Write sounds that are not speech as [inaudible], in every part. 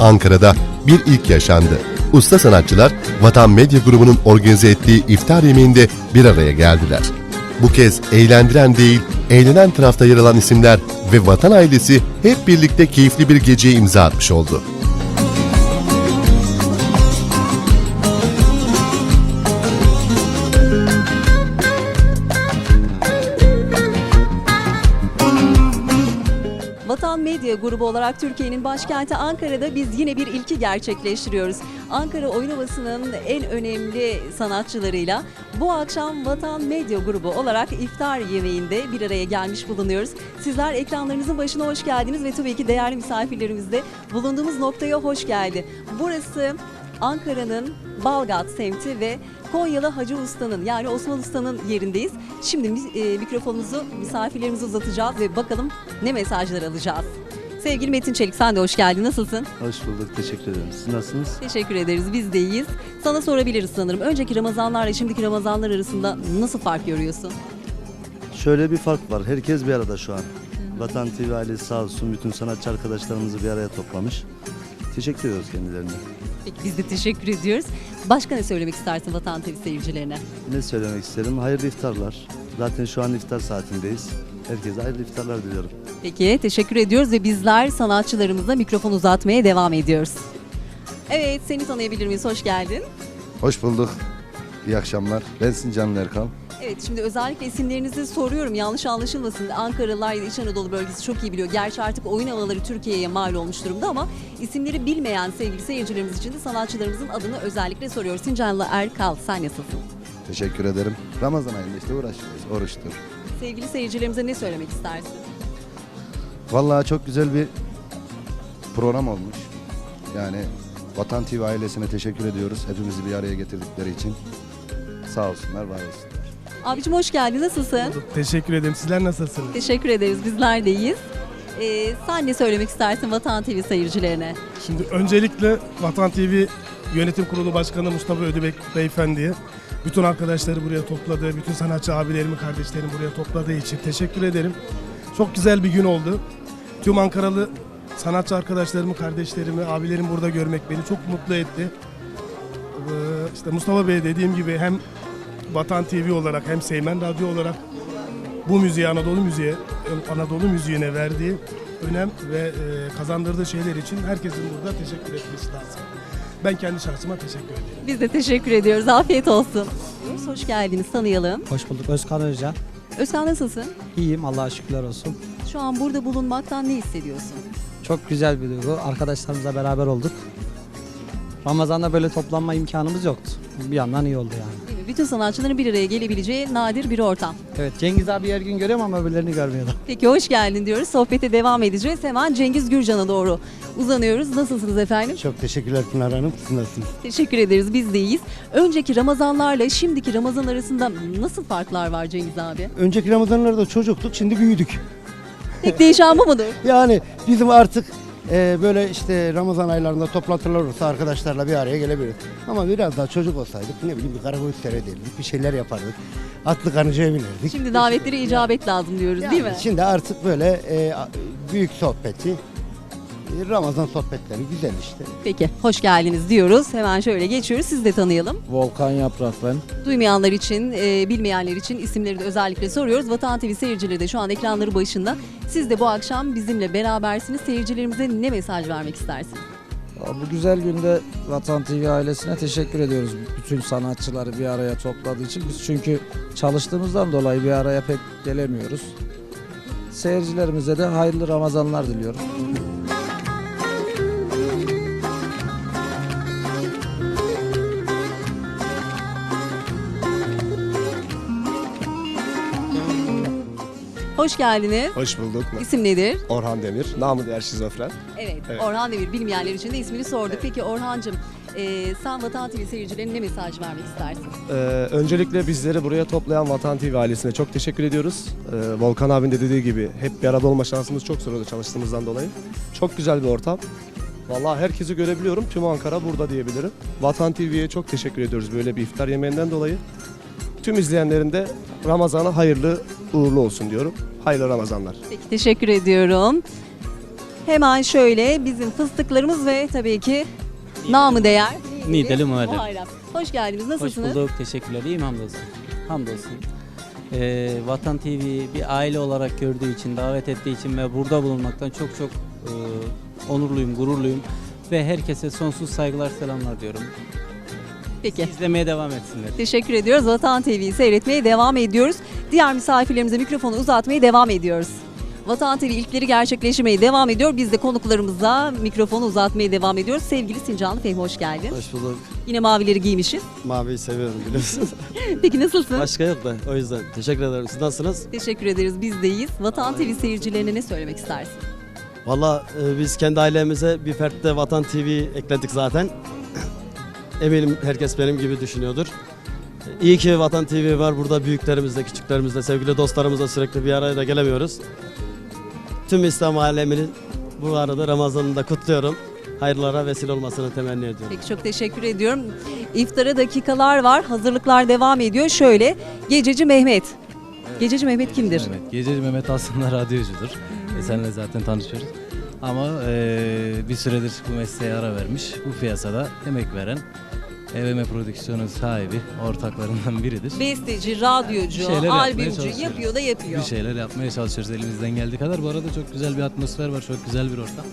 Ankara'da bir ilk yaşandı. Usta sanatçılar Vatan Medya Grubu'nun organize ettiği iftar yemeğinde bir araya geldiler. Bu kez eğlendiren değil, eğlenen tarafta yer alan isimler ve vatan ailesi hep birlikte keyifli bir geceye imza atmış oldu. Olarak Türkiye'nin başkenti Ankara'da biz yine bir ilki gerçekleştiriyoruz. Ankara Oyun Havası'nın en önemli sanatçılarıyla bu akşam Vatan Medya Grubu olarak iftar yemeğinde bir araya gelmiş bulunuyoruz. Sizler ekranlarınızın başına hoş geldiniz ve tabii ki değerli misafirlerimiz de bulunduğumuz noktaya hoş geldi. Burası Ankara'nın Balgat semti ve Konyalı Hacı Usta'nın yani Osman Usta'nın yerindeyiz. Şimdi e, mikrofonumuzu misafirlerimize uzatacağız ve bakalım ne mesajlar alacağız. Sevgili Metin Çelik sen de hoş geldin. Nasılsın? Hoş bulduk, teşekkür ederim. Siz nasılsınız? Teşekkür ederiz. Biz de iyiyiz. Sana sorabiliriz sanırım. Önceki Ramazanlarla şimdiki Ramazanlar arasında nasıl fark görüyorsun? Şöyle bir fark var, herkes bir arada şu an. Vatan TV ailesi sağ olsun bütün sanatçı arkadaşlarımızı bir araya toplamış. Teşekkür ediyoruz kendilerine. Peki biz de teşekkür ediyoruz. Başka ne söylemek istersin Vatan TV seyircilerine? Ne söylemek isterim? Hayırlı iftarlar. Zaten şu an iftar saatindeyiz. Herkese hayırlı iftarlar diliyorum. Peki teşekkür ediyoruz ve bizler sanatçılarımıza mikrofon uzatmaya devam ediyoruz. Evet seni tanıyabilir miyiz? Hoş geldin. Hoş bulduk. İyi akşamlar. Ben Sincan Erkan. Evet şimdi özellikle isimlerinizi soruyorum yanlış anlaşılmasın. Ankaralılar ya da İç Anadolu bölgesi çok iyi biliyor. Gerçi artık oyun havaları Türkiye'ye mal olmuş durumda ama isimleri bilmeyen sevgili seyircilerimiz için de sanatçılarımızın adını özellikle soruyoruz. Sincanlı Erkal sen nasılsın? Teşekkür ederim. Ramazan ayında işte uğraşıyoruz. Oruçtur. Sevgili seyircilerimize ne söylemek istersin? Vallahi çok güzel bir program olmuş. Yani Vatan TV ailesine teşekkür ediyoruz. Hepimizi bir araya getirdikleri için. Sağ olsunlar, var olsunlar. Abicim hoş geldin nasılsın? Teşekkür ederim. Sizler nasılsınız? Teşekkür ederiz bizler de iyiyiz. Ee, sen ne söylemek istersin Vatan TV seyircilerine? Şimdi öncelikle Vatan TV Yönetim Kurulu Başkanı Mustafa Ödebek Beyefendi'ye bütün arkadaşları buraya topladığı, bütün sanatçı abilerimi, kardeşlerimi buraya topladığı için teşekkür ederim. Çok güzel bir gün oldu. Tüm Ankaralı sanatçı arkadaşlarımı, kardeşlerimi, abilerimi burada görmek beni çok mutlu etti. Ee, işte Mustafa Bey dediğim gibi hem Vatan TV olarak hem Seymen Radyo olarak bu müziğe Anadolu müziğe Anadolu müziğine verdiği önem ve e, kazandırdığı şeyler için herkesin burada teşekkür etmesi lazım. Ben kendi şahsıma teşekkür ederim. Biz de teşekkür ediyoruz. Afiyet olsun. Hoş geldiniz tanıyalım. Hoş bulduk. Özkan Özcan. Özkan nasılsın? İyiyim Allah'a şükürler olsun. Şu an burada bulunmaktan ne hissediyorsun? Çok güzel bir duygu. Arkadaşlarımızla beraber olduk. Ramazan'da böyle toplanma imkanımız yoktu. Bir yandan iyi oldu yani. Bütün sanatçıların bir araya gelebileceği nadir bir ortam. Evet Cengiz abi her gün görüyorum ama öbürlerini görmüyordum. Peki hoş geldin diyoruz. Sohbete devam edeceğiz. Hemen Cengiz Gürcan'a doğru uzanıyoruz. Nasılsınız efendim? Çok teşekkürler Pınar Hanım. Siz nasılsınız? Teşekkür ederiz. Biz de iyiyiz. Önceki Ramazanlarla şimdiki Ramazan arasında nasıl farklar var Cengiz abi? Önceki Ramazanlarda çocuktuk, şimdi büyüdük. Tek değişen bu mudur? [laughs] Yani bizim artık e, böyle işte Ramazan aylarında toplantılar olursa arkadaşlarla bir araya gelebiliriz. Ama biraz daha çocuk olsaydık ne bileyim bir karakoy seyrederdik, bir şeyler yapardık. Atlı kanıcaya binerdik. Şimdi davetleri icabet lazım diyoruz değil mi? Şimdi artık böyle e, büyük sohbeti, Ramazan sohbetleri güzel işte. Peki hoş geldiniz diyoruz. Hemen şöyle geçiyoruz. Siz de tanıyalım. Volkan Yaprak ben. Duymayanlar için, e, bilmeyenler için isimleri de özellikle soruyoruz. Vatan TV seyircileri de şu an ekranları başında. Siz de bu akşam bizimle berabersiniz. Seyircilerimize ne mesaj vermek istersiniz? Bu güzel günde Vatan TV ailesine teşekkür ediyoruz. Bütün sanatçıları bir araya topladığı için. Biz çünkü çalıştığımızdan dolayı bir araya pek gelemiyoruz. Seyircilerimize de hayırlı Ramazanlar diliyorum. Hoş geldiniz. Hoş bulduk. İsim nedir? Orhan Demir. Namı değer şizofren. Evet, Evet. Orhan Demir. Bilmeyenler için de ismini sorduk. Peki Orhancığım, e, sen Vatan TV seyircilerine ne mesaj vermek istersin? Ee, öncelikle bizleri buraya toplayan Vatan TV ailesine çok teşekkür ediyoruz. Ee, Volkan abin de dediği gibi hep bir arada olma şansımız çok zor oldu çalıştığımızdan dolayı. Çok güzel bir ortam. Vallahi herkesi görebiliyorum. Tüm Ankara burada diyebilirim. Vatan TV'ye çok teşekkür ediyoruz böyle bir iftar yemeğinden dolayı. Tüm izleyenlerin de Ramazan'a hayırlı uğurlu olsun diyorum. Hayırlı Ramazanlar. Peki teşekkür ediyorum. Hemen şöyle bizim fıstıklarımız ve tabii ki namı değer. Nideli Muharrem. Muharrem. Hoş geldiniz. Hoş Nasılsınız? bulduk. Teşekkürler. İyiyim hamdolsun. Hamdolsun. Ee, Vatan TV bir aile olarak gördüğü için, davet ettiği için ve burada bulunmaktan çok çok e, onurluyum, gururluyum. Ve herkese sonsuz saygılar, selamlar diyorum. Peki. İzlemeye devam etsinler. Teşekkür ediyoruz. Vatan TV'yi seyretmeye devam ediyoruz. Diğer misafirlerimize mikrofonu uzatmaya devam ediyoruz. Vatan TV ilkleri gerçekleştirmeye devam ediyor. Biz de konuklarımıza mikrofonu uzatmaya devam ediyoruz. Sevgili Sincanlı Fehmi hoş geldin. Hoş bulduk. Yine mavileri giymişiz. Maviyi seviyorum biliyorsunuz. [laughs] Peki nasılsın? Başka yok da o yüzden teşekkür ederim. Siz nasılsınız? Teşekkür ederiz. Bizdeyiz. Vatan TV seyircilerine ne söylemek istersin? Valla e, biz kendi ailemize bir fertte Vatan TV ekledik zaten. Eminim herkes benim gibi düşünüyordur. İyi ki Vatan TV var. Burada büyüklerimizle, küçüklerimizle, sevgili dostlarımızla sürekli bir araya da gelemiyoruz. Tüm İslam aleminin bu arada Ramazan'ını da kutluyorum. Hayırlara vesile olmasını temenni ediyorum. Peki çok teşekkür ediyorum. İftara dakikalar var. Hazırlıklar devam ediyor. Şöyle Gececi Mehmet. Gececi Mehmet kimdir? Evet, Gececi Mehmet aslında [laughs] radyocudur. E, senle zaten tanışıyoruz. Ama e, bir süredir bu mesleğe ara vermiş. Bu piyasada emek veren EVM prodüksiyonun sahibi, ortaklarından biridir. Besteci, radyocu, şeyler yapmaya albümcü çalışıyoruz. yapıyor da yapıyor. Bir şeyler yapmaya çalışıyoruz elimizden geldiği kadar. Bu arada çok güzel bir atmosfer var, çok güzel bir ortam.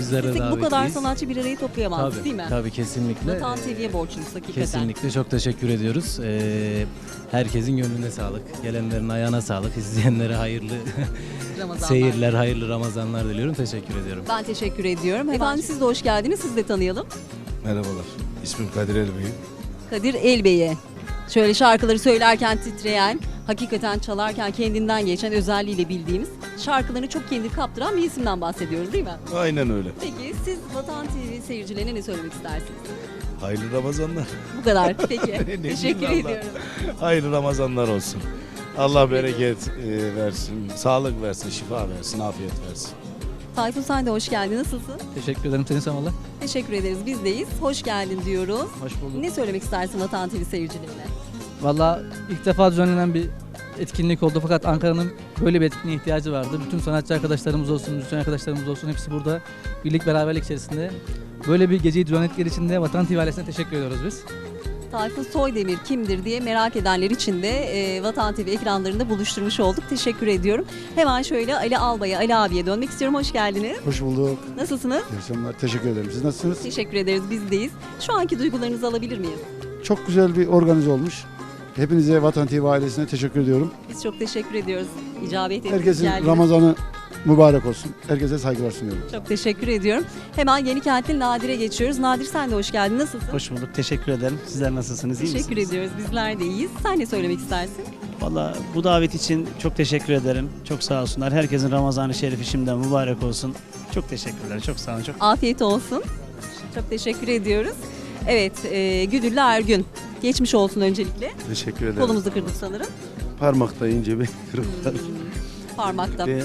Bizler de Tek bu kadar davetliyiz. sanatçı bir arayı toplayamaz Tabii, değil mi? tabii kesinlikle. Vatan TV'ye borçluyuz hakikaten. Kesinlikle çok teşekkür ediyoruz. Ee, herkesin gönlüne sağlık, gelenlerin ayağına sağlık, izleyenlere hayırlı [laughs] Ramazanlar. seyirler, hayırlı Ramazanlar diliyorum. Teşekkür ediyorum. Ben teşekkür ediyorum. Efendim siz de hoş geldiniz. Siz de tanıyalım. Merhabalar. İsmim Kadir Elbey. Kadir Elbey'e. Şöyle şarkıları söylerken titreyen, hakikaten çalarken kendinden geçen özelliğiyle bildiğimiz şarkılarını çok kendi kaptıran bir isimden bahsediyoruz değil mi? Aynen öyle. Peki siz Vatan TV seyircilerine ne söylemek istersiniz? Hayırlı Ramazanlar. Bu kadar. [laughs] Peki. Ne Teşekkür Allah? ediyorum. Hayırlı Ramazanlar olsun. Allah bereket e, versin, sağlık versin, şifa versin, afiyet versin. Tayfun sen de hoş geldin. Nasılsın? Teşekkür ederim Tenis Amalı. Teşekkür ederiz. Bizdeyiz. Hoş geldin diyoruz. Hoş bulduk. Ne söylemek istersin Vatan TV seyircilerine? Valla ilk defa düzenlenen bir etkinlik oldu fakat Ankara'nın böyle bir etkinliğe ihtiyacı vardı. Bütün sanatçı arkadaşlarımız olsun, müzisyen arkadaşlarımız olsun hepsi burada birlik beraberlik içerisinde. Böyle bir geceyi düzenledikleri için de Vatan TV ailesine teşekkür ediyoruz biz. Tayfun Soydemir kimdir diye merak edenler için de e, Vatan TV ekranlarında buluşturmuş olduk. Teşekkür ediyorum. Hemen şöyle Ali Albay'a, Ali abiye dönmek istiyorum. Hoş geldiniz. Hoş bulduk. Nasılsınız? İyi akşamlar. Teşekkür ederim. Siz nasılsınız? Teşekkür ederiz. Bizdeyiz. Şu anki duygularınızı alabilir miyiz? Çok güzel bir organize olmuş. Hepinize Vatan TV ailesine teşekkür ediyorum. Biz çok teşekkür ediyoruz. İcabet ettiniz. Herkesin geldiniz. Ramazanı mübarek olsun. Herkese saygılar sunuyorum. Çok teşekkür ediyorum. Hemen Yeni Kentli Nadir'e geçiyoruz. Nadir sen de hoş geldin. Nasılsın? Hoş bulduk. Teşekkür ederim. Sizler nasılsınız? İyi Teşekkür misiniz? ediyoruz. Bizler de iyiyiz. Sen ne söylemek istersin? Valla bu davet için çok teşekkür ederim. Çok sağ olsunlar. Herkesin Ramazan-ı Şerifi şimdiden mübarek olsun. Çok teşekkürler. Çok sağ olun. Çok Afiyet olsun. Çok teşekkür ediyoruz. Evet, e, Güdüllü Ergün. Geçmiş olsun öncelikle. Teşekkür ederim. Kolumuzu kırdık sanırım. Parmakta ince bir kırık var. Parmakta. Ve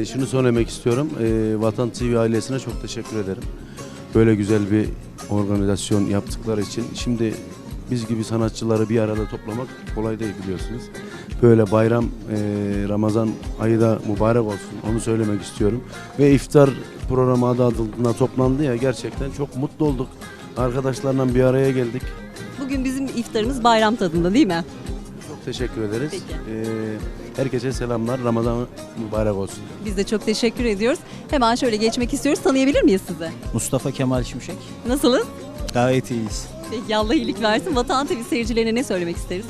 e, şunu söylemek istiyorum. E, Vatan TV ailesine çok teşekkür ederim. Böyle güzel bir organizasyon yaptıkları için. Şimdi biz gibi sanatçıları bir arada toplamak kolay değil biliyorsunuz. Böyle bayram, e, Ramazan ayı da mübarek olsun. Onu söylemek istiyorum. Ve iftar programı adı altında toplandı ya gerçekten çok mutlu olduk. Arkadaşlarla bir araya geldik. Bugün bizim iftarımız bayram tadında değil mi? Çok teşekkür ederiz. Peki. E, herkese selamlar. Ramazan mübarek olsun. Biz de çok teşekkür ediyoruz. Hemen şöyle geçmek istiyoruz. Tanıyabilir miyiz sizi? Mustafa Kemal Şimşek. Nasılız? Gayet iyiyiz. Peki Allah iyilik versin. Vatan TV seyircilerine ne söylemek isteriz?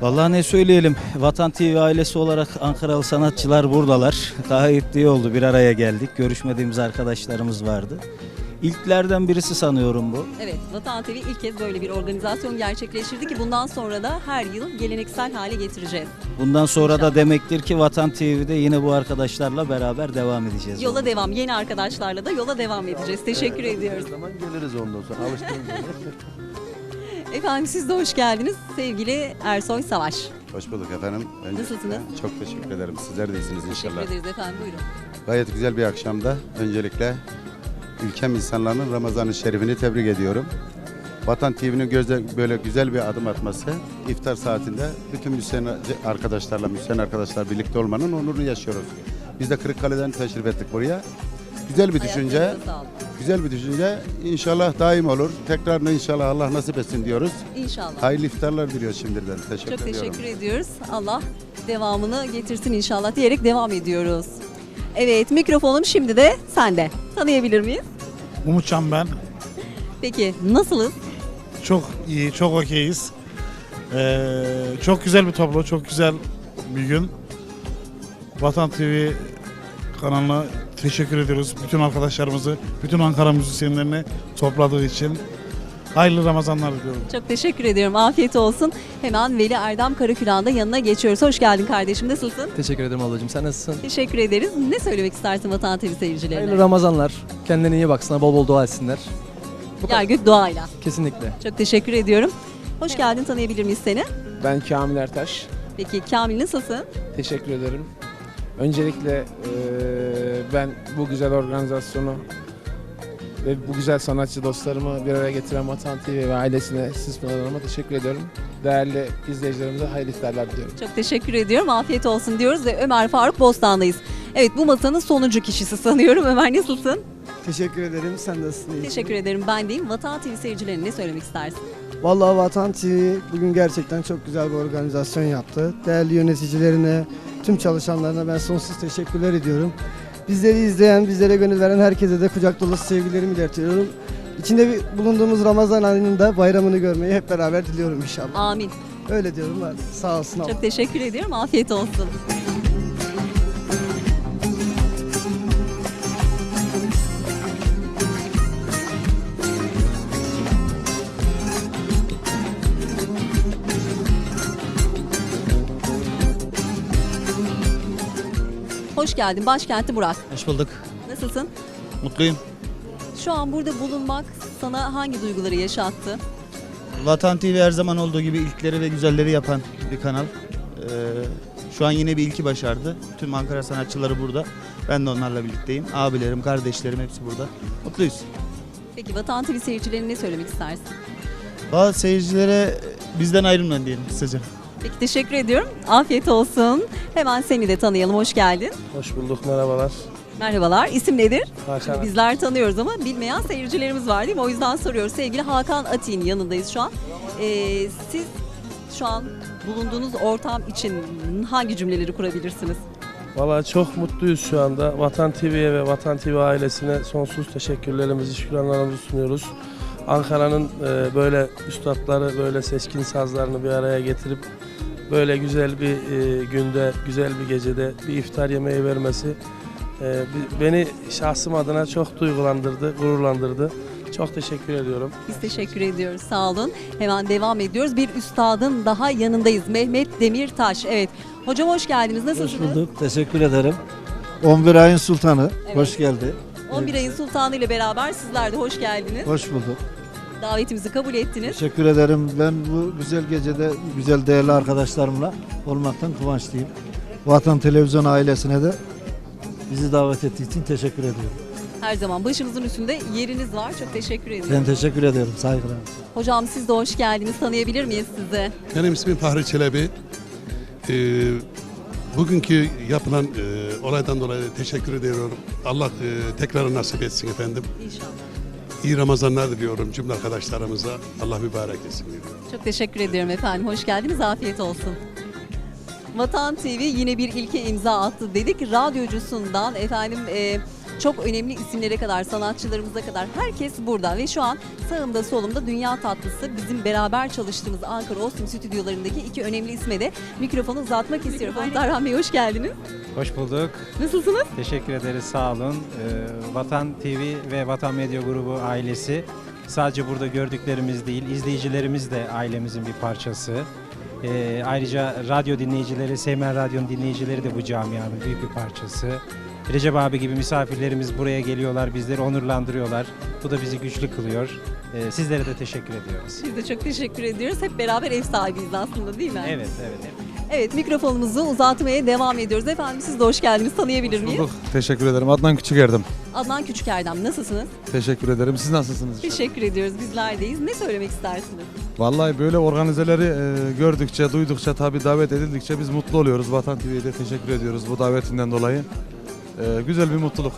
Vallahi ne söyleyelim. Vatan TV ailesi olarak Ankaralı sanatçılar buradalar. Gayet iyi oldu. Bir araya geldik. Görüşmediğimiz arkadaşlarımız vardı. İlklerden birisi sanıyorum bu. Evet, Vatan TV ilk kez böyle bir organizasyon gerçekleştirdi ki bundan sonra da her yıl geleneksel hale getireceğiz. Bundan sonra da demektir ki Vatan TV'de yine bu arkadaşlarla beraber devam edeceğiz. Yola devam. Yeni arkadaşlarla da yola devam edeceğiz. Teşekkür ediyoruz. Her zaman geliriz ondan sonra. [laughs] Efendim siz de hoş geldiniz. Sevgili Ersoy Savaş. Hoş bulduk efendim. Öncelikle Nasılsınız? Çok teşekkür ederim. Sizler de iyisiniz Teşekkür inşallah. ederiz efendim. Buyurun. Gayet güzel bir akşamda. Öncelikle ülkem insanlarının Ramazan-ı Şerifini tebrik ediyorum. Vatan TV'nin gözde böyle güzel bir adım atması, iftar saatinde bütün Müslüman arkadaşlarla, Müslüman arkadaşlar birlikte olmanın onurunu yaşıyoruz. Biz de Kırıkkale'den teşrif ettik buraya. Güzel bir düşünce, güzel bir düşünce. İnşallah daim olur. Tekrarını inşallah Allah nasip etsin diyoruz. İnşallah. Hayırlı iftarlar diliyoruz şimdiden. Teşekkür Çok ediyorum. teşekkür ediyoruz. Allah devamını getirsin inşallah diyerek devam ediyoruz. Evet mikrofonum şimdi de sende. Tanıyabilir miyiz? Umutcan ben. Peki nasılız? Çok iyi, çok okeyiz. Ee, çok güzel bir tablo, çok güzel bir gün. Vatan TV kanalına teşekkür ediyoruz. Bütün arkadaşlarımızı, bütün Ankara müzisyenlerini topladığı için. Hayırlı Ramazanlar diliyorum. Çok teşekkür ediyorum. Afiyet olsun. Hemen Veli Erdem Karakülan'da yanına geçiyoruz. Hoş geldin kardeşim. Nasılsın? Teşekkür ederim ablacığım. Sen nasılsın? Teşekkür ederiz. Ne söylemek istersin Vatan TV seyircilerine? Hayırlı Ramazanlar. Kendine iyi baksınlar. Bol bol dua etsinler. Yargı doğayla. Kesinlikle. Çok teşekkür ediyorum. Hoş geldin. Tanıyabilir miyiz seni? Ben Kamil Ertaş. Peki Kamil nasılsın? Teşekkür ederim. Öncelikle eee, ben bu güzel organizasyonu ve bu güzel sanatçı dostlarımı bir araya getiren Vatan TV ve ailesine, siz programıma teşekkür ediyorum. Değerli izleyicilerimize hayırlı iftarlar diliyorum. Çok teşekkür ediyorum. Afiyet olsun diyoruz ve Ömer Faruk Bostan'dayız. Evet bu masanın sonuncu kişisi sanıyorum. [laughs] Ömer nasılsın? Teşekkür ederim. Sen nasılsın? Teşekkür ederim. Ben deyim. Vatan TV seyircilerine ne söylemek istersin? Vallahi Vatan TV bugün gerçekten çok güzel bir organizasyon yaptı. Değerli yöneticilerine, tüm çalışanlarına ben sonsuz teşekkürler ediyorum. Bizleri izleyen, bizlere gönül veren herkese de kucak dolusu sevgilerimi iletiyorum. İçinde bir bulunduğumuz Ramazan ayının da bayramını görmeyi hep beraber diliyorum inşallah. Amin. Öyle diyorum ben. Sağ olsun. Çok teşekkür ediyorum. Afiyet olsun. Hoş geldin. Başkenti Burak. Hoş bulduk. Nasılsın? Mutluyum. Şu an burada bulunmak sana hangi duyguları yaşattı? Vatan TV her zaman olduğu gibi ilkleri ve güzelleri yapan bir kanal. Ee, şu an yine bir ilki başardı. Tüm Ankara sanatçıları burada. Ben de onlarla birlikteyim. Abilerim, kardeşlerim hepsi burada. Mutluyuz. Peki Vatan TV seyircilerine ne söylemek istersin? Bazı seyircilere bizden ayrılmayın diyelim kısaca. Peki teşekkür ediyorum. Afiyet olsun. Hemen seni de tanıyalım. Hoş geldin. Hoş bulduk, merhabalar. Merhabalar. İsim nedir? Hakan. Bizler tanıyoruz ama bilmeyen seyircilerimiz var değil mi? O yüzden soruyoruz. Sevgili Hakan Atik'in yanındayız şu an. Ee, siz şu an bulunduğunuz ortam için hangi cümleleri kurabilirsiniz? Valla çok mutluyuz şu anda. Vatan TV'ye ve Vatan TV ailesine sonsuz teşekkürlerimizi, şükranlarımızı sunuyoruz. Ankara'nın e, böyle üstadları, böyle seçkin sazlarını bir araya getirip böyle güzel bir e, günde, güzel bir gecede bir iftar yemeği vermesi e, beni şahsım adına çok duygulandırdı, gururlandırdı. Çok teşekkür ediyorum. Biz teşekkür ediyoruz. Sağ olun. Hemen devam ediyoruz. Bir üstadın daha yanındayız. Mehmet Demirtaş. Evet. Hocam hoş geldiniz. Nasılsınız? Hoş bulduk. Teşekkür ederim. 11 ayın sultanı. Evet. Hoş geldi. 11 ayın sultanı ile beraber sizler de hoş geldiniz. Hoş bulduk. Davetimizi kabul ettiniz. Teşekkür ederim. Ben bu güzel gecede güzel değerli arkadaşlarımla olmaktan kıvançlıyım. Vatan Televizyon ailesine de bizi davet ettiği için teşekkür ediyorum. Her zaman başımızın üstünde yeriniz var. Çok teşekkür ediyorum. Ben teşekkür ederim. Saygılar. Hocam siz de hoş geldiniz. Tanıyabilir miyiz sizi? Benim ismim Fahri Çelebi. Ee, bugünkü yapılan e, olaydan dolayı teşekkür ediyorum. Allah e, tekrar nasip etsin efendim. İnşallah. İyi Ramazanlar diliyorum cümle arkadaşlarımıza. Allah mübarek etsin. Çok teşekkür ediyorum efendim. Hoş geldiniz. Afiyet olsun. Vatan TV yine bir ilke imza attı dedik. Radyocusundan efendim e, çok önemli isimlere kadar, sanatçılarımıza kadar herkes burada ve şu an sağımda solumda dünya tatlısı bizim beraber çalıştığımız Ankara Ostim stüdyolarındaki iki önemli isme de mikrofonu uzatmak istiyorum. Tarhan Bey hoş geldiniz. Hoş bulduk. Nasılsınız? Teşekkür ederiz, sağ olun. Ee, Vatan TV ve Vatan Medya Grubu ailesi sadece burada gördüklerimiz değil, izleyicilerimiz de ailemizin bir parçası. Ee, ayrıca radyo dinleyicileri, Seymen Radyo'nun dinleyicileri de bu camianın büyük bir parçası. Recep abi gibi misafirlerimiz buraya geliyorlar, bizleri onurlandırıyorlar. Bu da bizi güçlü kılıyor. Ee, sizlere de teşekkür ediyoruz. Biz de çok teşekkür ediyoruz. Hep beraber ev sahibiyiz aslında değil mi? Evet, evet. Evet mikrofonumuzu uzatmaya devam ediyoruz. Efendim siz de hoş geldiniz. Tanıyabilir miyiz? Bulduk. Teşekkür ederim. Adnan Küçükerdem. Adnan Küçükerdem nasılsınız? Teşekkür ederim. Siz nasılsınız? Teşekkür ediyoruz. Bizlerdeyiz. Ne söylemek istersiniz? Vallahi böyle organizeleri e, gördükçe, duydukça, tabii davet edildikçe biz mutlu oluyoruz. Vatan TV'ye de teşekkür ediyoruz bu davetinden dolayı. E, güzel bir mutluluk.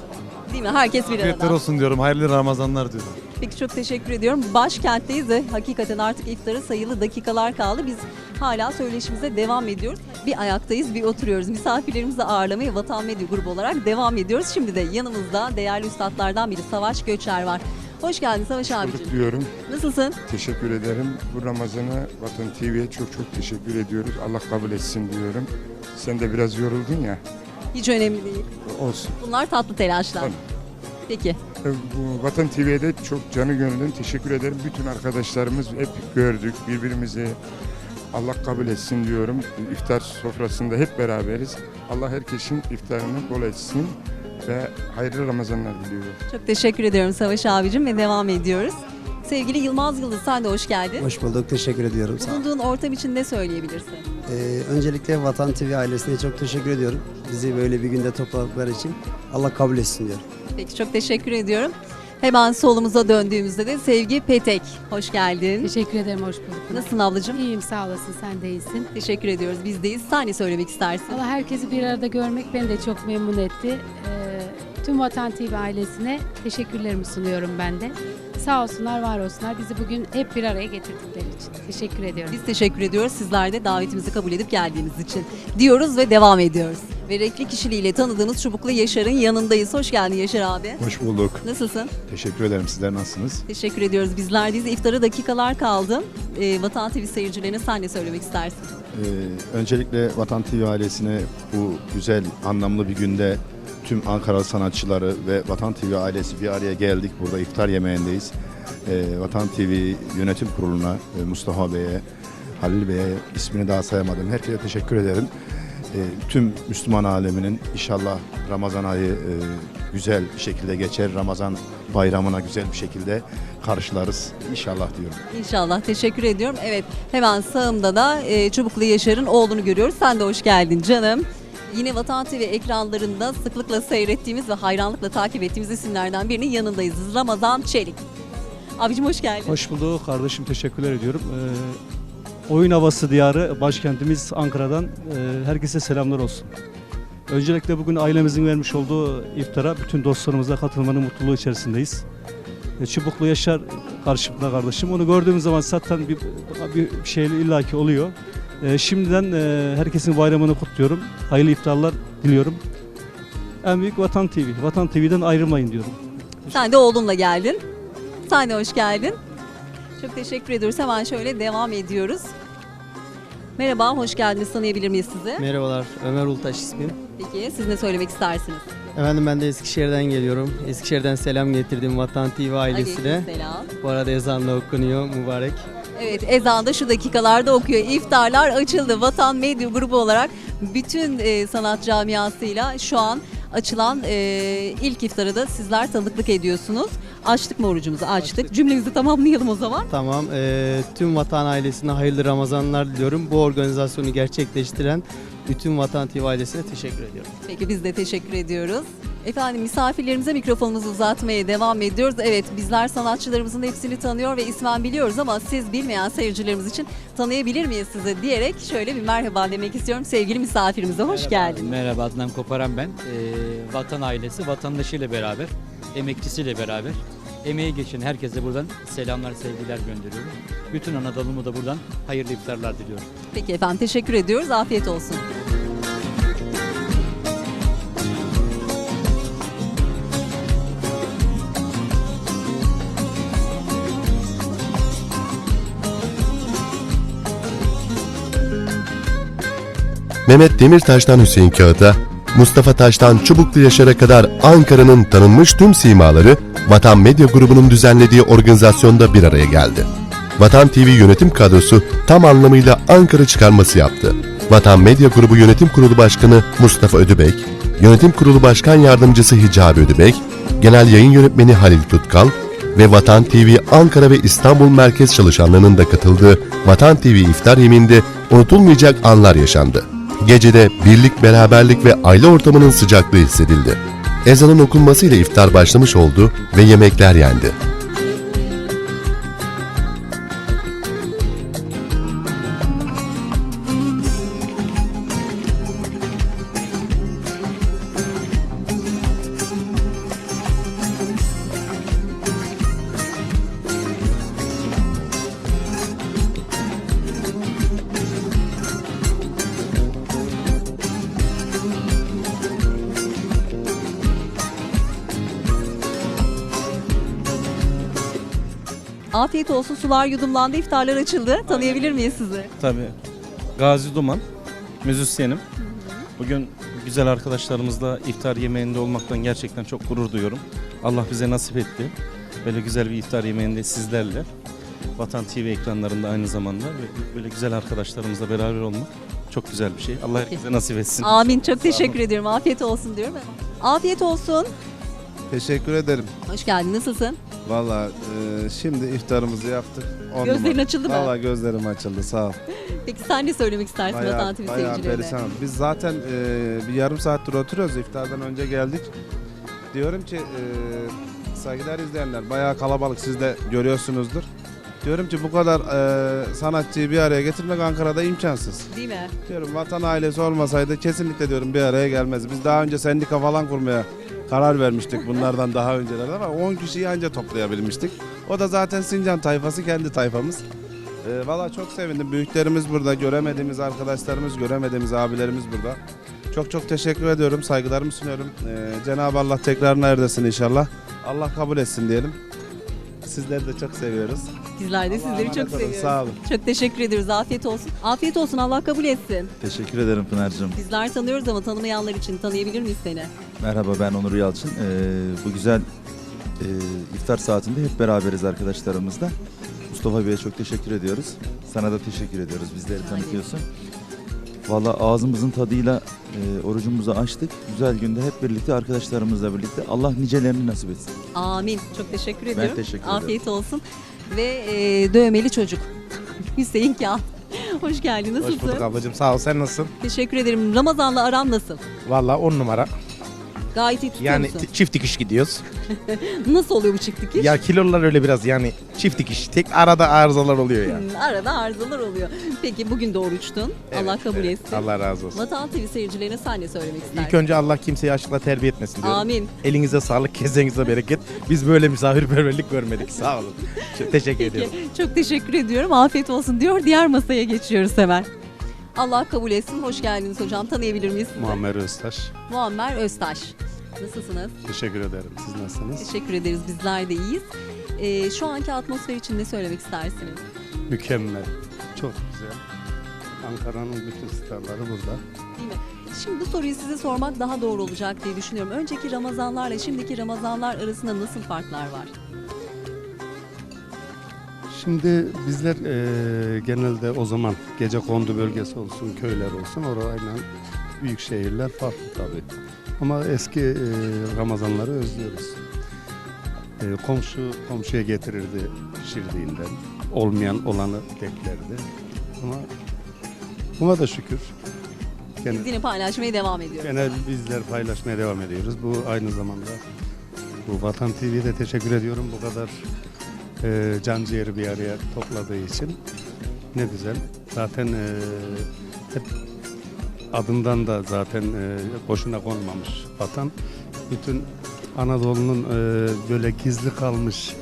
Değil mi? Herkes bir Afiyetler arada. olsun diyorum. Hayırlı Ramazanlar diyorum. Peki çok teşekkür ediyorum. Başkentteyiz ve hakikaten artık iftara sayılı dakikalar kaldı. Biz hala söyleşimize devam ediyoruz. Bir ayaktayız, bir oturuyoruz. Misafirlerimizi ağırlamaya Vatan Medya Grubu olarak devam ediyoruz. Şimdi de yanımızda değerli üstadlardan biri Savaş Göçer var. Hoş geldin Savaş abicim. diyorum. Nasılsın? Teşekkür ederim. Bu Ramazan'a Vatan TV'ye çok çok teşekkür ediyoruz. Allah kabul etsin diyorum. Sen de biraz yoruldun ya. Hiç önemli değil. Olsun. Bunlar tatlı telaşlar. Tabii. Peki. E, Bu Vatan TV'ye de çok canı gönülden teşekkür ederim. Bütün arkadaşlarımız hep gördük birbirimizi. Allah kabul etsin diyorum. İftar sofrasında hep beraberiz. Allah herkesin iftarını bol etsin ve hayırlı Ramazanlar diliyorum. Çok teşekkür ediyorum Savaş abicim ve devam ediyoruz. Sevgili Yılmaz Yıldız sen de hoş geldin. Hoş bulduk, teşekkür ediyorum. Sağ. Bulunduğun ortam için ne söyleyebilirsin? Ee, öncelikle Vatan TV ailesine çok teşekkür ediyorum. Bizi böyle bir günde topladıkları için. Allah kabul etsin diyorum. Peki çok teşekkür ediyorum. Hemen solumuza döndüğümüzde de Sevgi Petek. Hoş geldin. Teşekkür ederim, hoş bulduk. Nasılsın ablacığım? İyiyim, sağ olasın. Sen de iyisin. Teşekkür ediyoruz. Bizdeyiz. Sen ne söylemek istersin? Valla herkesi bir arada görmek beni de çok memnun etti. Ee, tüm Vatan TV ailesine teşekkürlerimi sunuyorum ben de. Sağ olsunlar, var olsunlar. Bizi bugün hep bir araya getirdikleri için. Teşekkür ediyorum. Biz teşekkür ediyoruz. Sizler de davetimizi kabul edip geldiğiniz için diyoruz ve devam ediyoruz. Ve renkli kişiliğiyle tanıdığımız Çubuklu Yaşar'ın yanındayız. Hoş geldin Yaşar abi. Hoş bulduk. Nasılsın? Teşekkür ederim. Sizler nasılsınız? Teşekkür ediyoruz. Bizlerdeyiz. İftara dakikalar kaldı. Ee, Vatan TV seyircilerine sen ne söylemek istersin? Ee, öncelikle Vatan TV ailesine bu güzel, anlamlı bir günde tüm Ankara sanatçıları ve Vatan TV ailesi bir araya geldik. Burada iftar yemeğindeyiz. Ee, Vatan TV yönetim kuruluna, e, Mustafa Bey'e, Halil Bey'e ismini daha sayamadım. Herkese teşekkür ederim. Ee, tüm Müslüman aleminin inşallah Ramazan ayı e, güzel bir şekilde geçer. Ramazan bayramına güzel bir şekilde karşılarız inşallah diyorum. İnşallah. Teşekkür ediyorum. Evet hemen sağımda da e, Çubuklu Yaşar'ın oğlunu görüyoruz. Sen de hoş geldin canım. Yine Vatan TV ekranlarında sıklıkla seyrettiğimiz ve hayranlıkla takip ettiğimiz isimlerden birinin yanındayız. Ramazan Çelik. Abicim hoş geldin. Hoş bulduk kardeşim teşekkürler ediyorum. Ee, oyun havası diyarı başkentimiz Ankara'dan e, herkese selamlar olsun. Öncelikle bugün ailemizin vermiş olduğu iftara bütün dostlarımızla katılmanın mutluluğu içerisindeyiz. E, Çubuklu Yaşar karşımda kardeşim. Onu gördüğümüz zaman zaten bir, bir şey illaki oluyor. E, şimdiden e, herkesin bayramını kutluyorum. Hayırlı iftarlar diliyorum. En büyük Vatan TV. Vatan TV'den ayrılmayın diyorum. Sen de oğlunla geldin. Sen de hoş geldin. Çok teşekkür ediyoruz. Hemen şöyle devam ediyoruz. Merhaba, hoş geldiniz. Tanıyabilir miyiz sizi? Merhabalar, Ömer Ultaş ismim. Peki, siz ne söylemek istersiniz? Efendim ben de Eskişehir'den geliyorum. Eskişehir'den selam getirdim Vatan TV ailesine. Aleykümselam. Bu arada ezan da okunuyor, mübarek. Evet, ezan da şu dakikalarda okuyor. İftarlar açıldı. Vatan Medya Grubu olarak bütün e, sanat camiasıyla şu an açılan e, ilk iftara da sizler tanıklık ediyorsunuz. Açtık mı orucumuzu? Açtık. Cümlemizi tamamlayalım o zaman. Tamam, eee, tüm Vatan ailesine hayırlı Ramazanlar diliyorum. Bu organizasyonu gerçekleştiren bütün Vatan TV ailesine teşekkür ediyorum. Peki biz de teşekkür ediyoruz. Efendim misafirlerimize mikrofonumuzu uzatmaya devam ediyoruz. Evet bizler sanatçılarımızın hepsini tanıyor ve ismen biliyoruz ama siz bilmeyen seyircilerimiz için tanıyabilir miyiz sizi diyerek şöyle bir merhaba demek istiyorum. Sevgili misafirimize hoş geldin. Merhaba Adnan Koparan ben. Ee, vatan ailesi vatandaşıyla beraber, emekçisiyle beraber emeği geçen herkese buradan selamlar, sevgiler gönderiyorum. Bütün Anadolu'mu da buradan hayırlı iftarlar diliyorum. Peki efendim teşekkür ediyoruz. Afiyet olsun. Mehmet Demirtaş'tan Hüseyin Kağıt'a, Mustafa Taş'tan Çubuklu Yaşar'a kadar Ankara'nın tanınmış tüm simaları Vatan Medya Grubu'nun düzenlediği organizasyonda bir araya geldi. Vatan TV yönetim kadrosu tam anlamıyla Ankara çıkarması yaptı. Vatan Medya Grubu Yönetim Kurulu Başkanı Mustafa Ödübek, Yönetim Kurulu Başkan Yardımcısı Hicabi Ödübek, Genel Yayın Yönetmeni Halil Tutkal ve Vatan TV Ankara ve İstanbul merkez çalışanlarının da katıldığı Vatan TV iftar yemeğinde unutulmayacak anlar yaşandı. Gecede birlik, beraberlik ve aile ortamının sıcaklığı hissedildi. Ezanın okunmasıyla iftar başlamış oldu ve yemekler yendi. Olsun sular yudumlandı, iftarlar açıldı. Tanıyabilir miyiz sizi? Tabii. Gazi Duman, müzisyenim. Bugün güzel arkadaşlarımızla iftar yemeğinde olmaktan gerçekten çok gurur duyuyorum. Allah bize nasip etti. Böyle güzel bir iftar yemeğinde sizlerle. Vatan TV ekranlarında aynı zamanda ve böyle güzel arkadaşlarımızla beraber olmak çok güzel bir şey. Allah herkese nasip etsin. Amin. Çok teşekkür ediyorum. Afiyet olsun diyorum. Afiyet olsun. Teşekkür ederim. Hoş geldin. Nasılsın? Valla e, şimdi iftarımızı yaptık. On Gözlerin numara. açıldı mı? Valla gözlerim açıldı sağ ol. Peki sen ne söylemek istersin Vatan TV bayağı seyircilerine? perişan. Biz zaten e, bir yarım saattir oturuyoruz. İftardan önce geldik. Diyorum ki e, saygıdeğer izleyenler bayağı kalabalık siz de görüyorsunuzdur. Diyorum ki bu kadar e, sanatçıyı bir araya getirmek Ankara'da imkansız. Değil mi? Diyorum vatan ailesi olmasaydı kesinlikle diyorum bir araya gelmez. Biz daha önce sendika falan kurmaya karar vermiştik bunlardan daha öncelerden ama 10 kişiyi anca toplayabilmiştik. O da zaten Sincan tayfası kendi tayfamız. Ee, Valla çok sevindim. Büyüklerimiz burada, göremediğimiz arkadaşlarımız, göremediğimiz abilerimiz burada. Çok çok teşekkür ediyorum, saygılarımı sunuyorum. Ee, Cenab-ı Allah tekrarını erdesin inşallah. Allah kabul etsin diyelim. Sizleri de çok seviyoruz. Bizler de sizleri çok seviyoruz. Sağ olun. Çok teşekkür ediyoruz. Afiyet olsun. Afiyet olsun. Allah kabul etsin. Teşekkür ederim Pınar'cığım. Bizler tanıyoruz ama tanımayanlar için tanıyabilir miyiz seni? Merhaba ben Onur Yalçın. Ee, bu güzel e, iftar saatinde hep beraberiz arkadaşlarımızla. Mustafa Bey'e çok teşekkür ediyoruz. Sana da teşekkür ediyoruz. Bizleri tanıtıyorsun. Valla ağzımızın tadıyla e, orucumuzu açtık. Güzel günde hep birlikte arkadaşlarımızla birlikte. Allah nicelerini nasip etsin. Amin. Çok teşekkür Ben ediyorum. teşekkür ederim. Afiyet olsun. Ve e, dövmeli çocuk. [laughs] Hüseyin Kağan. Hoş geldin. Nasılsın? Hoş bulduk ablacığım sağ ol sen nasılsın? Teşekkür ederim. Ramazan'la aram nasıl? Valla on numara. Gayet iyi tutuyor Yani musun? t- çift dikiş gidiyoruz. [laughs] Nasıl oluyor bu çift dikiş? Ya kilolar öyle biraz yani çift dikiş. Tek arada arızalar oluyor yani. Hmm, Arada arızalar oluyor. Peki bugün de oruçtun. Allah kabul etsin. Allah razı olsun. Vatan TV seyircilerine sen ne söylemek istersin? İlk önce Allah kimseyi aşkla terbiye etmesin diyorum. Amin. Elinize sağlık, kesenize bereket. Biz böyle misafirperverlik görmedik. Sağ olun. Çok [laughs] teşekkür ediyorum. Çok teşekkür ediyorum. Afiyet olsun diyor. Diğer masaya geçiyoruz hemen. Allah kabul etsin. Hoş geldiniz hocam. Tanıyabilir miyiz sizi? Muammer Öztaş. Muammer Öztaş. Nasılsınız? Teşekkür ederim. Siz nasılsınız? Teşekkür ederiz. Bizler de iyiyiz. Ee, şu anki atmosfer için ne söylemek istersiniz? Mükemmel. Çok güzel. Ankara'nın bütün starları burada. Değil mi? Şimdi bu soruyu size sormak daha doğru olacak diye düşünüyorum. Önceki Ramazanlarla şimdiki Ramazanlar arasında nasıl farklar var? Şimdi bizler eee, genelde o zaman gece kondu bölgesi olsun, köyler olsun orayla büyük şehirler farklı tabii. Ama eski eee, Ramazanları özlüyoruz. Eee, komşu komşuya getirirdi pişirdiğinden. Olmayan olanı beklerdi. Ama buna da şükür. Gene- Biz yine paylaşmaya devam ediyoruz. Genel bizler paylaşmaya devam ediyoruz. Bu aynı zamanda bu Vatan TV'ye de teşekkür ediyorum bu kadar e, can ciğeri bir araya topladığı için. Ne güzel. Zaten e, hep adından da zaten e, boşuna konmamış vatan. Bütün Anadolu'nun e, böyle gizli kalmış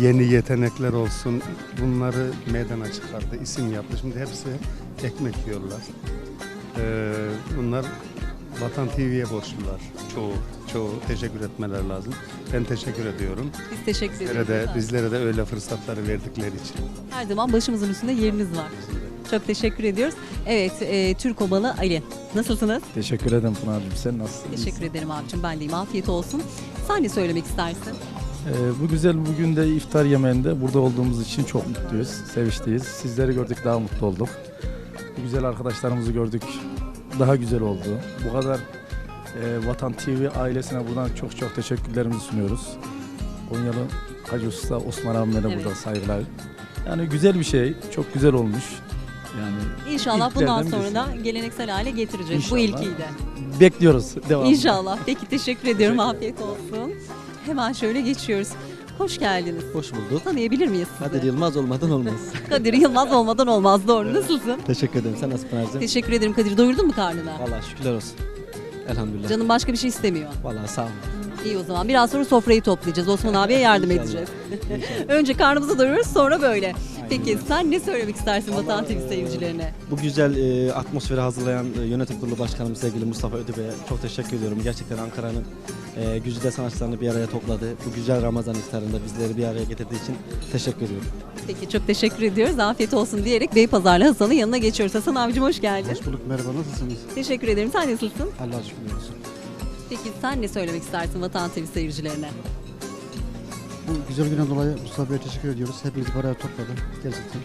yeni yetenekler olsun bunları meydana çıkardı, isim yaptı. Şimdi hepsi ekmek yiyorlar. Ee, bunlar Vatan TV'ye borçlular. Çoğu, çoğu teşekkür etmeler lazım. Ben teşekkür ediyorum. Biz teşekkür Bizlere ediyoruz. de, bizlere de öyle fırsatları verdikleri için. Her zaman başımızın üstünde yeriniz var. Çok teşekkür ediyoruz. Evet, e, Türk Obalı Ali. Nasılsınız? Teşekkür ederim Pınar'cığım. Sen nasılsın? Teşekkür ederim abicim. Ben deyim. Afiyet olsun. Sen ne söylemek istersin? Ee, bu güzel bugün de iftar yemeğinde burada olduğumuz için çok mutluyuz, sevinçliyiz. Sizleri gördük daha mutlu olduk. Bu güzel arkadaşlarımızı gördük daha güzel oldu. Bu kadar e, Vatan TV ailesine buradan çok çok teşekkürlerimizi sunuyoruz. Konyalı Hacı Usta Osman abime de Evet. burada saygılar. Yani güzel bir şey, çok güzel olmuş. Yani İnşallah bundan sonra da geleneksel hale getireceğiz bu İnşallah. ilkiyi de. bekliyoruz. Devam. İnşallah. Peki teşekkür ediyorum. Afiyet olsun. Hemen şöyle geçiyoruz. Hoş geldiniz. Hoş bulduk. Tanıyabilir miyiz sizi? Kadir Yılmaz olmadan olmaz. [laughs] Kadir Yılmaz olmadan olmaz. Doğru. Nasılsın? Teşekkür ederim. Sen nasılsın Pınar'cığım? Teşekkür ederim Kadir. Doyurdun mu karnını? Valla şükürler olsun. Elhamdülillah. Canım başka bir şey istemiyor. Valla sağ olun. İyi o zaman. Biraz sonra sofrayı toplayacağız. Osman abiye yardım İnşallah. edeceğiz. [laughs] Önce karnımızı doyuruyoruz sonra böyle. Peki sen ne söylemek istersin Vatan TV seyircilerine? Bu güzel e, atmosferi hazırlayan e, yönetim kurulu başkanım sevgili Mustafa Ödübey'e çok teşekkür ediyorum. Gerçekten Ankara'nın e, güzide sanatçılarını bir araya topladı. Bu güzel Ramazan iftarında bizleri bir araya getirdiği için teşekkür ediyorum. Peki çok teşekkür ediyoruz. Afiyet olsun diyerek Beypazarlı Hasan'ın yanına geçiyoruz. Hasan abicim hoş geldin. Hoş bulduk merhaba nasılsınız? Teşekkür ederim. Sen nasılsın? Allah'a şükürler olsun. Peki sen ne söylemek istersin Vatan TV seyircilerine? Bu güzel günden dolayı Mustafa Bey'e teşekkür ediyoruz. Hepinizi bir araya topladı. Gerçekten.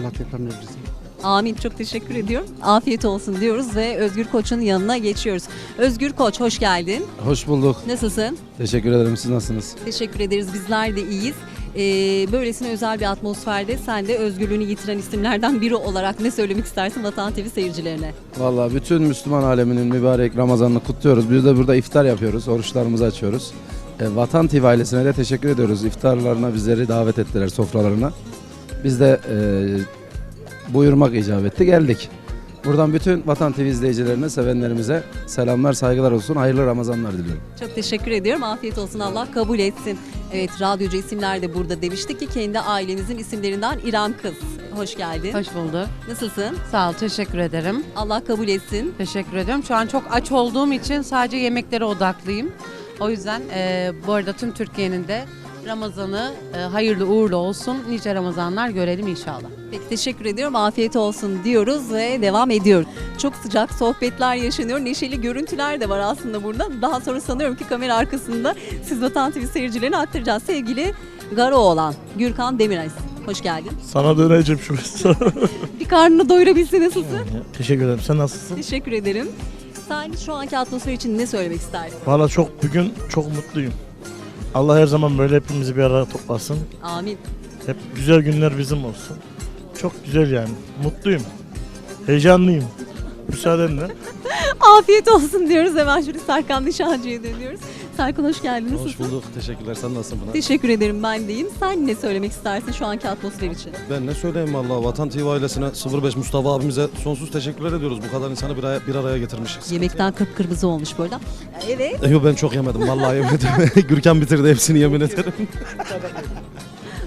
Allah tekrar versin. Amin. Çok teşekkür ediyorum. Afiyet olsun diyoruz ve Özgür Koç'un yanına geçiyoruz. Özgür Koç hoş geldin. Hoş bulduk. Nasılsın? Teşekkür ederim. Siz nasılsınız? Teşekkür ederiz. Bizler de iyiyiz. Ee, böylesine özel bir atmosferde sen de özgürlüğünü yitiren isimlerden biri olarak ne söylemek istersin Vatan TV seyircilerine? Vallahi bütün Müslüman aleminin mübarek Ramazan'ını kutluyoruz. Biz de burada iftar yapıyoruz. Oruçlarımızı açıyoruz. E, Vatan TV ailesine de teşekkür ediyoruz. İftarlarına bizleri davet ettiler sofralarına. Biz de e, buyurmak icap etti. Geldik. Buradan bütün Vatan TV izleyicilerine, sevenlerimize selamlar, saygılar olsun. Hayırlı Ramazanlar diliyorum. Çok teşekkür ediyorum. Afiyet olsun. Allah kabul etsin. Evet, radyocu isimler de burada demiştik ki kendi ailemizin isimlerinden İrem Kız. Hoş geldin. Hoş bulduk. Nasılsın? Sağ ol, teşekkür ederim. Allah kabul etsin. Teşekkür ediyorum. Şu an çok aç olduğum için sadece yemeklere odaklıyım. O yüzden e, bu arada tüm Türkiye'nin de Ramazan'ı e, hayırlı uğurlu olsun. Nice Ramazanlar görelim inşallah. Peki teşekkür ediyorum. Afiyet olsun diyoruz ve devam ediyoruz. Çok sıcak sohbetler yaşanıyor. Neşeli görüntüler de var aslında burada. Daha sonra sanıyorum ki kamera arkasında siz Vatan TV seyircilerine aktaracağız. Sevgili Garo olan Gürkan Demirel. Hoş geldin. Sana döneceğim şurası. [laughs] Bir karnını doyurabilsin nasılsın? Teşekkür ederim. Sen nasılsın? Teşekkür ederim. Sen şu anki atmosfer için ne söylemek istersin? Valla çok bugün çok mutluyum. Allah her zaman böyle hepimizi bir araya toplasın. Amin. Hep güzel günler bizim olsun. Çok güzel yani. Mutluyum. Heyecanlıyım. Müsaadenle. [laughs] Afiyet olsun diyoruz. Hemen şöyle Serkan Nişancı'ya dönüyoruz. Serkan hoş geldin. Nasılsın? Hoş bulduk. Teşekkürler. Sen nasılsın Pınar? Teşekkür ederim ben deyim. Sen ne söylemek istersin şu anki atmosfer için? Ben ne söyleyeyim valla Vatan TV ailesine 05 Mustafa abimize sonsuz teşekkürler ediyoruz. Bu kadar insanı bir araya, bir araya getirmiş. Yemekten kıpkırmızı olmuş bu arada. Evet. Yok ben çok yemedim. Vallahi yemedim. [laughs] Gürkan bitirdi hepsini yemin ederim.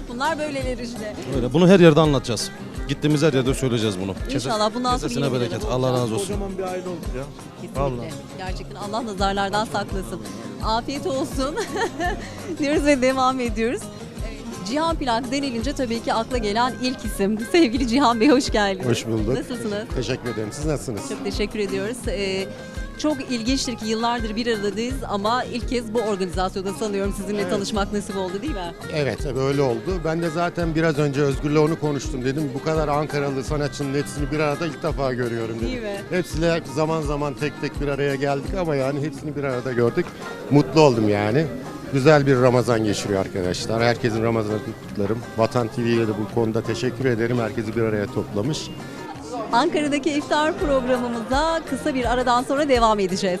Bunlar böyleleri işte. Öyle. Bunu her yerde anlatacağız. Gittiğimiz her yerde söyleyeceğiz bunu. İnşallah bundan sonra Kesesine bir bereket. Allah olacağız. razı olsun. Kocaman bir aile olduk ya. Kesinlikle. Vallahi. Gerçekten Allah nazarlardan saklasın. Afiyet olsun [laughs] diyoruz ve devam ediyoruz. Evet, Cihan Plak denilince tabii ki akla gelen ilk isim. [laughs] Sevgili Cihan Bey hoş geldiniz. Hoş bulduk. Nasılsınız? Teşekkür ederim. Siz nasılsınız? Çok teşekkür ediyoruz. Ee, çok ilginçtir ki yıllardır bir aradayız ama ilk kez bu organizasyonda sanıyorum sizinle tanışmak nasip oldu değil mi? Evet, böyle oldu. Ben de zaten biraz önce Özgür'le onu konuştum dedim. Bu kadar Ankaralı sanatçının hepsini bir arada ilk defa görüyorum dedim. Değil mi? Hepsiyle zaman zaman tek tek bir araya geldik ama yani hepsini bir arada gördük. Mutlu oldum yani. Güzel bir Ramazan geçiriyor arkadaşlar. Herkesin Ramazan'ı kutlarım. Vatan TV'ye de bu konuda teşekkür ederim. Herkesi bir araya toplamış. Ankara'daki iftar programımıza kısa bir aradan sonra devam edeceğiz.